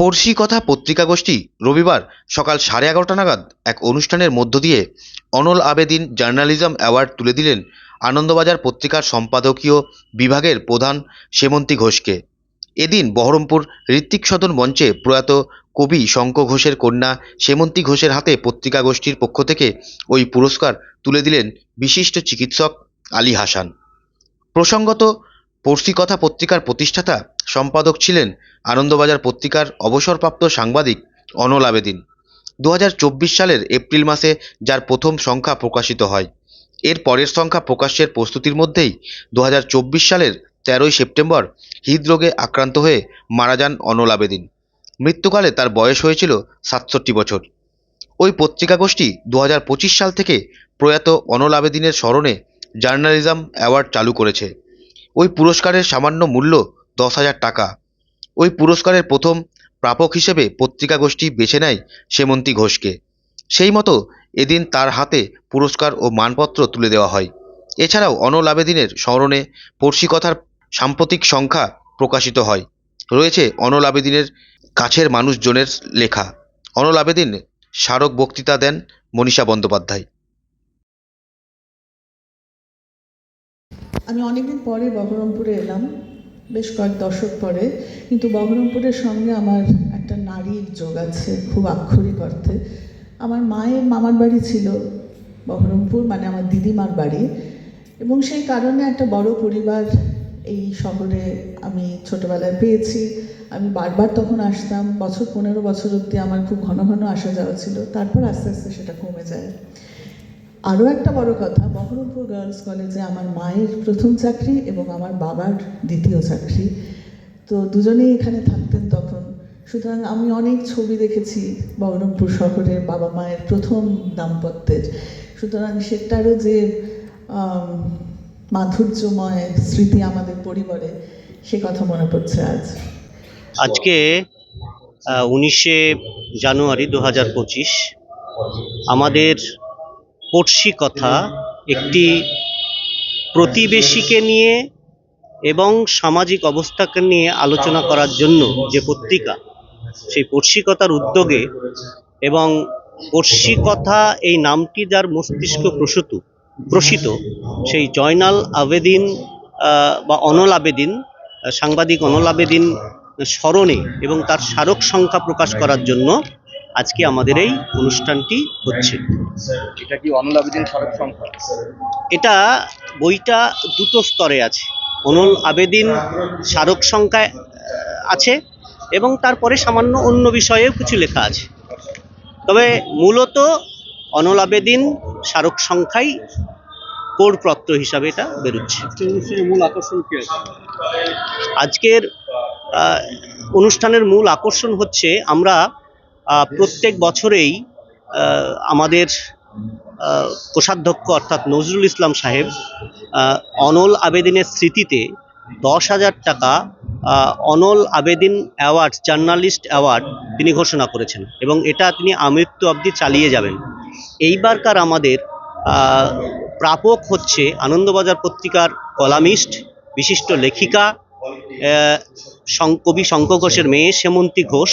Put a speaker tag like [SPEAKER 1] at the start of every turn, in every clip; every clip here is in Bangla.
[SPEAKER 1] পড়শি কথা পত্রিকা গোষ্ঠী রবিবার সকাল সাড়ে এগারোটা নাগাদ এক অনুষ্ঠানের মধ্য দিয়ে অনল আবেদিন জার্নালিজম অ্যাওয়ার্ড তুলে দিলেন আনন্দবাজার পত্রিকার সম্পাদকীয় বিভাগের প্রধান সেমন্তী ঘোষকে। এদিন বহরমপুর ঋত্বিক সদন মঞ্চে প্রয়াত কবি শঙ্খ ঘোষের কন্যা সেমন্তী ঘোষের হাতে পত্রিকা গোষ্ঠীর পক্ষ থেকে ওই পুরস্কার তুলে দিলেন বিশিষ্ট চিকিৎসক আলী হাসান। প্রসঙ্গত পড়শি কথা পত্রিকার প্রতিষ্ঠাতা সম্পাদক ছিলেন আনন্দবাজার পত্রিকার অবসরপ্রাপ্ত সাংবাদিক অনল আবেদিন। দু হাজার চব্বিশ সালের এপ্রিল মাসে যার প্রথম সংখ্যা প্রকাশিত হয়। এর পরের সংখ্যা প্রকাশের প্রস্তুতির মধ্যেই দু হাজার চব্বিশ সালের তেরোই সেপ্টেম্বর হৃদরোগে আক্রান্ত হয়ে মারা যান অনল আবেদিন। মৃত্যুকালে তার বয়স হয়েছিল সাতষট্টি বছর। ওই পত্রিকা গোষ্ঠী দু হাজার পঁচিশ সাল থেকে প্রয়াত অনল আবেদিনের স্মরণে জার্নালিজম অ্যাওয়ার্ড চালু করেছে। ওই পুরস্কারের সামান্য মূল্য দশ হাজার টাকা। ওই পুরস্কারের প্রথম প্রাপক হিসেবে পত্রিকা গোষ্ঠী বেছে নেয় সেমন্তী ঘোষকে। সেই মতো এদিন তার হাতে পুরস্কার ও মানপত্র তুলে দেওয়া হয়। এছাড়াও অনল আবেদিনের স্মরণে পড়শি কথার সাম্প্রতিক সংখ্যা প্রকাশিত হয়। রয়েছে অনল আবেদিনের কাছের মানুষজনের লেখা। অনল আবেদিন স্মারক বক্তৃতা দেন মনীষা বন্দ্যোপাধ্যায়।
[SPEAKER 2] আমি অনেকদিন পরে বহরমপুরে এলাম, বেশ কয়েক দশক পরে, কিন্তু বহরমপুরের সঙ্গে আমার একটা নারীর যোগ আছে, খুব আক্ষরিক অর্থে। আমার মায়ের মামার বাড়ি ছিল বহরমপুর মানে আমার দিদিমার বাড়ি, এবং সেই কারণে একটা বড় পরিবার এই শহরে আমি ছোটবেলায় পেয়েছি। আমি বারবার তখন আসতাম, বছর পনেরো বছর অবধি আমার খুব ঘন ঘন আসা যাওয়া ছিল, তারপর আস্তে আস্তে সেটা কমে যায়। আরও একটা বড় কথা, বহরমপুর গার্লস কলেজে আমার মায়ের প্রথম চাকরি এবং আমার বাবার দ্বিতীয় চাকরি। তো দুজনেই এখানে থাকতেন তখন। সুতরাং আমি অনেক ছবি দেখেছি বহরমপুর শহরের বাবা মায়ের প্রথম দাম্পত্যের। সুতরাং সেটারও যে মাধুর্যময় স্মৃতি আমাদের পরিবারে, সে কথা মনে পড়ছে আজ।
[SPEAKER 3] আজকে উনিশে জানুয়ারি দু হাজার পঁচিশ, আমাদের পড়শি কথা একটি প্রতিবেশীকে নিয়ে এবং সামাজিক অবস্থাকে নিয়ে আলোচনা করার জন্য যে পত্রিকা, সেই পড়শি কথার উদ্যোগে এবং পড়শি কথা এই নামটি যার মস্তিষ্ক প্রসূত, প্রসিত, সেই জয়নাল আবেদিন বা অনল আবেদিন, সাংবাদিক অনল আবেদিন স্মরণে এবং তার স্মারক সংখ্যা প্রকাশ করার জন্য আজকে আমাদের এই অনুষ্ঠানটি হচ্ছে।
[SPEAKER 4] এটা কি অনল আবেদিন সড়ক সংখ্যা
[SPEAKER 3] এটা বইটা দুটো স্তরে আছে। অনল আবেদিন স্মারক সংখ্যায় আছে এবং তারপরে সামান্য অন্য বিষয়েও কিছু লেখা আছে। তবে মূলত অনল আবেদিন স্মারক সংখ্যাই কোর প্রত্র হিসাবে এটা বেরোচ্ছে।
[SPEAKER 4] অনুষ্ঠানের মূল আকর্ষণ কি আছে?
[SPEAKER 3] আজকের অনুষ্ঠানের মূল আকর্ষণ হচ্ছে আমরা প্রত্যেক বছরেই আমাদের কোষাধ্যক্ষ অর্থাৎ নজরুল ইসলাম সাহেব অনল আবেদিনের স্মৃতিতে দশ হাজার টাকা Anal Abedin award, journalist award তিনি ঘোষণা করেছেন এবং এটা তিনি আমৃত্যু অবধি চালিয়ে যাবেন। এইবারকার আমাদের প্রাপক হচ্ছে আনন্দবাজার পত্রিকার কলামিস্ট, বিশিষ্ট লেখিকা কবি শঙ্খ ঘোষের মেয়ে সেমন্তী ঘোষ।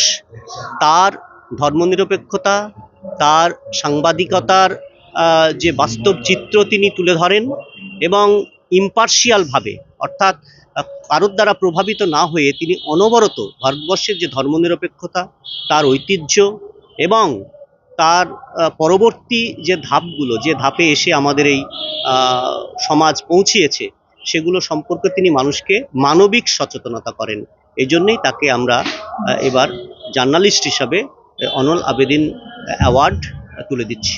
[SPEAKER 3] তার ধর্মনিরপেক্ষতা, তার সাংবাদিকতার যে বাস্তব চিত্র তিনি তুলে ধরেন এবং ইম্পার্শিয়ালভাবে অর্থাৎ, কারোর দ্বারা প্রভাবিত না হয়ে তিনি অনবরত ভারতবর্ষের যে ধর্মনিরপেক্ষতা, তার ঐতিহ্য এবং তার পরবর্তী যে ধাপগুলো, যে ধাপে এসে আমাদের এই সমাজ পৌঁছিয়েছে, সেগুলো সম্পর্কে তিনি মানুষকে মানবিক সচেতনতা করেন। এই জন্যেই তাকে আমরা এবার জার্নালিস্ট হিসাবে অনল আবেদিন অ্যাওয়ার্ড তুলে দিচ্ছি।